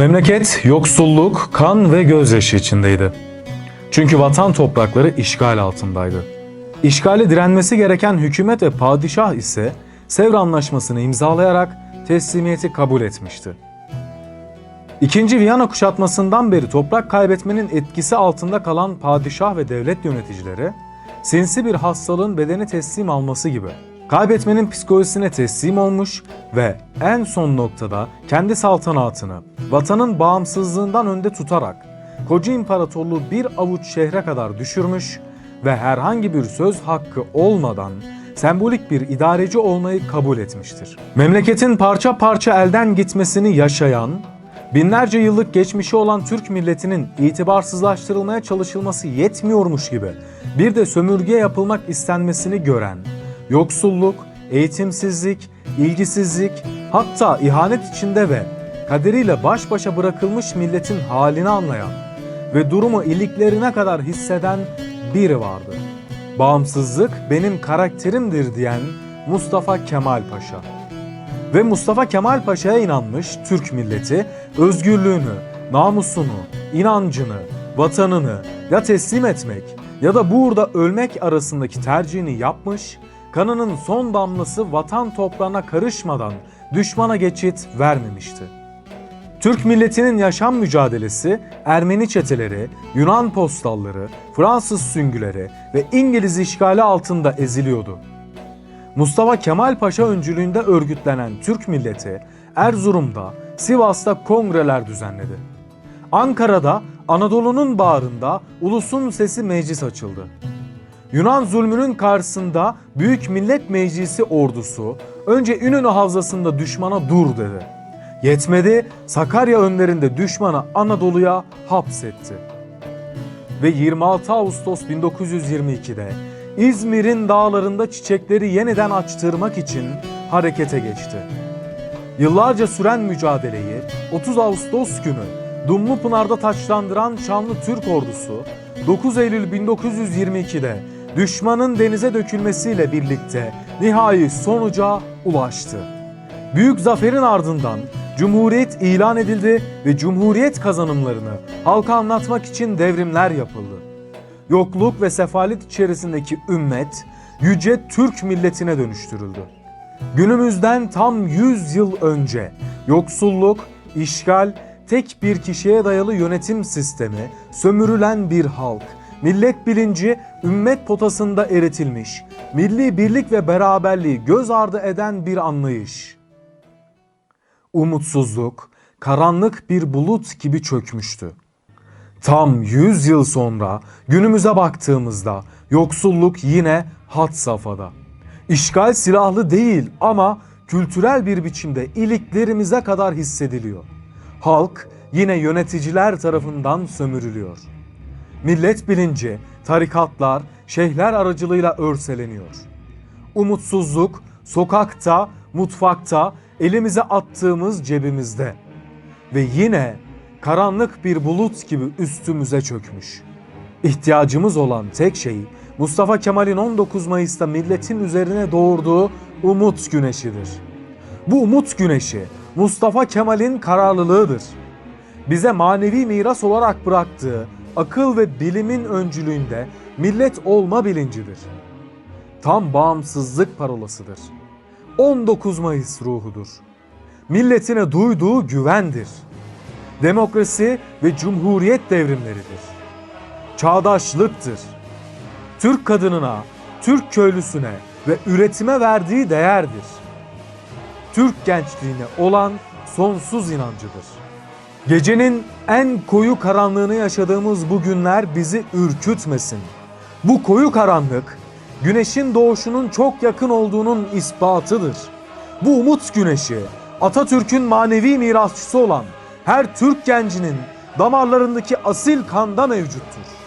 Memleket yoksulluk, kan ve gözyaşı içindeydi. Çünkü vatan toprakları işgal altındaydı. İşgale direnmesi gereken hükümet ve padişah ise Sevr Anlaşması'nı imzalayarak teslimiyeti kabul etmişti. İkinci Viyana kuşatmasından beri toprak kaybetmenin etkisi altında kalan padişah ve devlet yöneticileri, sinsi bir hastalığın bedeni teslim alması gibi kaybetmenin psikolojisine teslim olmuş ve en son noktada kendi saltanatını vatanın bağımsızlığından önde tutarak koca imparatorluğu bir avuç şehre kadar düşürmüş ve herhangi bir söz hakkı olmadan sembolik bir idareci olmayı kabul etmiştir. Memleketin parça parça elden gitmesini yaşayan, binlerce yıllık geçmişi olan Türk milletinin itibarsızlaştırılmaya çalışılması yetmiyormuş gibi bir de sömürge yapılmak istenmesini gören, yoksulluk, eğitimsizlik, ilgisizlik, hatta ihanet içinde ve kaderiyle baş başa bırakılmış milletin halini anlayan ve durumu iliklerine kadar hisseden biri vardı. Bağımsızlık benim karakterimdir diyen Mustafa Kemal Paşa. Ve Mustafa Kemal Paşa'ya inanmış Türk milleti özgürlüğünü, namusunu, inancını, vatanını ya teslim etmek ya da burada ölmek arasındaki tercihini yapmış, kanının son damlası vatan toprağına karışmadan düşmana geçit vermemişti. Türk milletinin yaşam mücadelesi Ermeni çeteleri, Yunan postalları, Fransız süngüleri ve İngiliz işgali altında eziliyordu. Mustafa Kemal Paşa öncülüğünde örgütlenen Türk milleti Erzurum'da, Sivas'ta kongreler düzenledi. Ankara'da Anadolu'nun bağrında Ulusun Sesi Meclis açıldı. Yunan zulmünün karşısında Büyük Millet Meclisi ordusu önce İnönü Havzası'nda düşmana dur dedi. Yetmedi Sakarya önlerinde düşmanı Anadolu'ya hapsetti. Ve 26 Ağustos 1922'de İzmir'in dağlarında çiçekleri yeniden açtırmak için harekete geçti. Yıllarca süren mücadeleyi 30 Ağustos günü Dumlupınar'da taçlandıran şanlı Türk ordusu 9 Eylül 1922'de düşmanın denize dökülmesiyle birlikte nihai sonuca ulaştı. Büyük zaferin ardından Cumhuriyet ilan edildi ve Cumhuriyet kazanımlarını halka anlatmak için devrimler yapıldı. Yokluk ve sefalet içerisindeki ümmet yüce Türk milletine dönüştürüldü. Günümüzden tam 100 yıl önce yoksulluk, işgal, tek bir kişiye dayalı yönetim sistemi, sömürülen bir halk, millet bilinci ümmet potasında eritilmiş, milli birlik ve beraberliği göz ardı eden bir anlayış. Umutsuzluk, karanlık bir bulut gibi çökmüştü. Tam 100 yıl sonra günümüze baktığımızda yoksulluk yine had safhada. İşgal silahlı değil ama kültürel bir biçimde iliklerimize kadar hissediliyor. Halk yine yöneticiler tarafından sömürülüyor. Millet bilinci, tarikatlar, şeyhler aracılığıyla örseleniyor. Umutsuzluk sokakta, mutfakta, elimize attığımız cebimizde ve yine karanlık bir bulut gibi üstümüze çökmüş. İhtiyacımız olan tek şey Mustafa Kemal'in 19 Mayıs'ta milletin üzerine doğurduğu umut güneşidir. Bu umut güneşi Mustafa Kemal'in kararlılığıdır. Bize manevi miras olarak bıraktığı akıl ve bilimin öncülüğünde millet olma bilincidir. Tam bağımsızlık parolasıdır. 19 Mayıs ruhudur. Milletine duyduğu güvendir demokrasi ve cumhuriyet devrimleridir. Çağdaşlıktır. Türk kadınına, Türk köylüsüne ve üretime verdiği değerdir. Türk gençliğine olan sonsuz inancıdır. Gecenin en koyu karanlığını yaşadığımız bu günler bizi ürkütmesin. Bu koyu karanlık güneşin doğuşunun çok yakın olduğunun ispatıdır. Bu umut güneşi Atatürk'ün manevi mirasçısı olan her Türk gencinin damarlarındaki asil kanda mevcuttur.